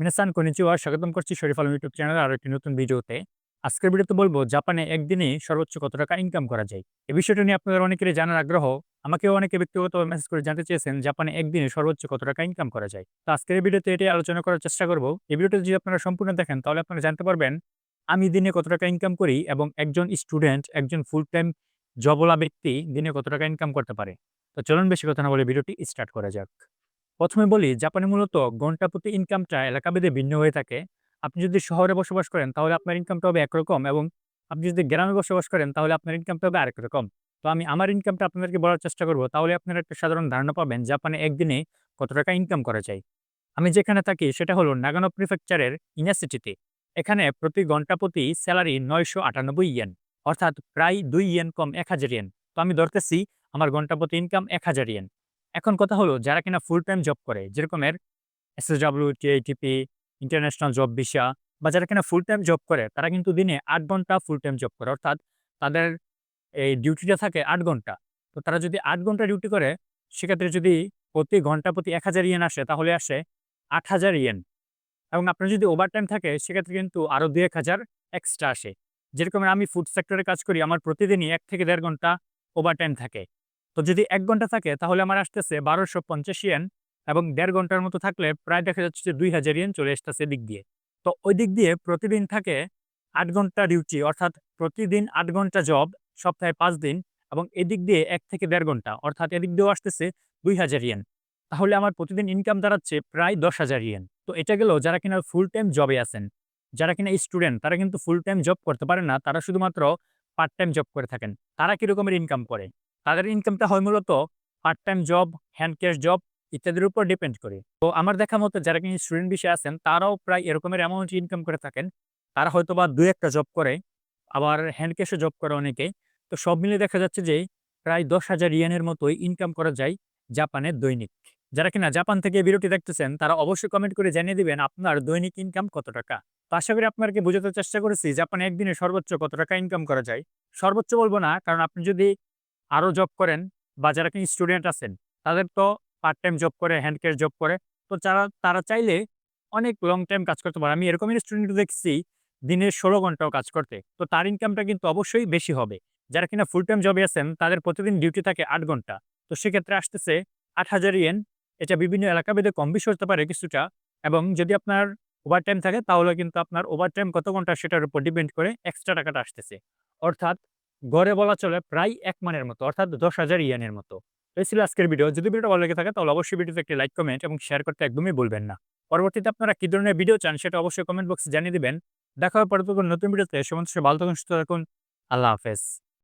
মিনাসান কনিচিওয়া, স্বাগতম করছি শরীফ আলম ইউটিউব চ্যানেলে আরও একটি নতুন ভিডিওতে। আজকের ভিডিওতে বলব, জাপানে একদিনে সর্বোচ্চ কত টাকা ইনকাম করা যায়? এই বিষয়টা নিয়ে আপনাদের অনেকেরই জানার আগ্রহ। আমাকেও অনেকে ব্যক্তিগত মেসেজ করে জানতে চেয়েছেন, জাপানে একদিনে সর্বোচ্চ কত টাকা ইনকাম করা যায়? তো আজকের ভিডিওতে এটাই আলোচনা করার চেষ্টা করব। এই ভিডিওটা যদি আপনারা সম্পূর্ণ দেখেন, তাহলে আপনারা জানতে পারবেন, আমি দিনে কত টাকা ইনকাম করি এবং একজন স্টুডেন্ট একজন ফুল টাইম জবলা ব্যক্তি দিনে কত টাকা ইনকাম করতে পারে। তো চলুন বেশি কথা না বলে ভিডিওটি স্টার্ট করা যাক। প্রথমে বলি, জাপানে মূলত ঘণ্টা প্রতি ইনকামটা এলাকাভেদে ভিন্ন হয়ে থাকে। আপনি যদি শহরে বসবাস করেন, তাহলে আপনার ইনকামটা হবে একরকম এবং আপনি যদি গ্রামে বসবাস করেন, তাহলে আপনার ইনকামটা হবে আরেক রকম। তো আমি আমার ইনকামটা আপনাদেরকে বলার চেষ্টা করব, তাহলে আপনারা একটা সাধারণ ধারণা পাবেন, জাপানে একদিনে কত টাকা ইনকাম করা যায়। আমি যেখানে থাকি, সেটা হলো নাগানো প্রিফেকচারের ইউনিভার্সিটিতে এখানে প্রতি ঘণ্টা প্রতি স্যালারি নয়শো আটানব্বই ইয়েন, অর্থাৎ প্রায় দুই ইয়েন কম এক হাজার ইয়েন। তো আমি ধরতেছি, আমার ঘণ্টা প্রতি ইনকাম এক হাজার ইয়েন। এখন কথা হলো, যারা কিনা ফুল টাইম জব করে যেরকমের SSW TITP international job visa বা যারা কিনা ফুল টাইম জব করে, তারা কিন্তু দিনে আট ঘণ্টা ফুল টাইম জব করে। অর্থাৎ তাদের এই ডিউটিটা থাকে আট ঘণ্টা। তো তারা যদি আট ঘণ্টা ডিউটি করে, সেক্ষেত্রে যদি প্রতি ঘণ্টা প্রতি এক হাজার ইয়েন আসে, তাহলে আসে আট হাজার ইয়েন এবং আপনার যদি ওভার টাইম থাকে, সেক্ষেত্রে কিন্তু আরও দু এক হাজার এক্সট্রা আসে। যেরকম আমি ফুড সেক্টরে কাজ করি, আমার প্রতিদিনই এক থেকে দেড় ঘণ্টা ওভার টাইম থাকে। তো যদি এক ঘণ্টা থাকে, তাহলে আমার আসতেছে বারোশো পঞ্চাশ ইয়েন এবং দেড় ঘণ্টার মতো থাকলে প্রায় দেখা যাচ্ছে যে দুই হাজার ইয়েন চলে আসতেছে দিক দিয়ে। তো ওই দিক দিয়ে প্রতিদিন থাকে আট ঘণ্টা ডিউটি, অর্থাৎ প্রতিদিন আট ঘণ্টা জব সপ্তাহে পাঁচ দিন এবং এদিক দিয়ে এক থেকে দেড় ঘণ্টা, অর্থাৎ এদিক দিয়েও আসতেছে দুই হাজার ইয়েন তাহলে আমার প্রতিদিন ইনকাম দাঁড়াচ্ছে প্রায় দশ হাজার ইয়েন তো এটা গেল যারা কিনা ফুল টাইম জবে আছেন, যারা কিনা স্টুডেন্ট তারা কিন্তু ফুল টাইম জব করতে পারে না, তারা শুধুমাত্র পার্ট টাইম জব করে থাকেন। তারা কিরকমের ইনকাম করে? তাদের ইনকামটা হয় মূলত part time job hand cash job ইত্যাদির উপর ডিপেন্ড করে। তো আমার দেখা মতো যারা কিন্তু স্টুডেন্ট বিষয়ে আছেন, তারাও প্রায় এরকমের অ্যামাউন্ট ইনকাম করে থাকেন। তারা হয়তো বা দুই একটা জব করে, আবার হ্যান্ড ক্যাশে জব করে অনেকে। তো সব মিলে দেখা যাচ্ছে যে প্রায় দশ হাজার ইয়েনের মতোই ইনকাম করা যায় জাপানের দৈনিক। যারা কিনা জাপান থেকে বিরতি দেখতেছেন, তারা অবশ্যই কমেন্ট করে জানিয়ে দিবেন আপনার দৈনিক ইনকাম কত টাকা। তো আশা করি আপনাকে বোঝাতে চেষ্টা করেছি, জাপানে একদিনে সর্বোচ্চ কত টাকা ইনকাম করা যায়। সর্বোচ্চ বলব না, কারণ আপনি যদি আরও জব করেন বা যারা কিনা স্টুডেন্ট আছেন, তাদের তো পার্ট টাইম জব করে হ্যান্ড ক্যাশ জব করে। তো যারা, তারা চাইলে অনেক লং টাইম কাজ করতে পারে। আমি এরকমই স্টুডেন্ট দেখছি দিনের ষোলো ঘন্টাও কাজ করতে। তো তার ইনকামটা কিন্তু অবশ্যই বেশি হবে। যারা কিনা ফুল টাইম জবে আছেন, তাদের প্রতিদিন ডিউটি থাকে আট ঘণ্টা। তো সেক্ষেত্রে আসতেছে আট হাজার ইয়েন এটা বিভিন্ন এলাকা ভেদে কম বেশি হতে পারে কিছুটা। এবং যদি আপনার ওভার টাইম থাকে, তাহলে কিন্তু আপনার ওভার টাইম কত ঘণ্টা সেটার উপর ডিপেন্ড করে এক্সট্রা টাকাটা আসতেছে। অর্থাৎ গড়ে বলা চলে প্রায় এক মানের মতো, অর্থাৎ দশ হাজার ইয়ানের মতো। এই ছিল আজকের ভিডিও। যদি ভিডিওটা ভালো লেগে থাকে, তাহলে অবশ্যই ভিডিওতে একটি লাইক, কমেন্ট এবং শেয়ার করতে একদমই বলবেন না। পরবর্তীতে আপনারা কী ধরনের ভিডিও চান, সেটা অবশ্যই কমেন্ট বক্সে জানিয়ে দেবেন। দেখা হবে পরবর্তী নতুন ভিডিওতে। সমস্ত ভালো থাকুন, সুস্থ থাকুন। আল্লাহ হাফেজ।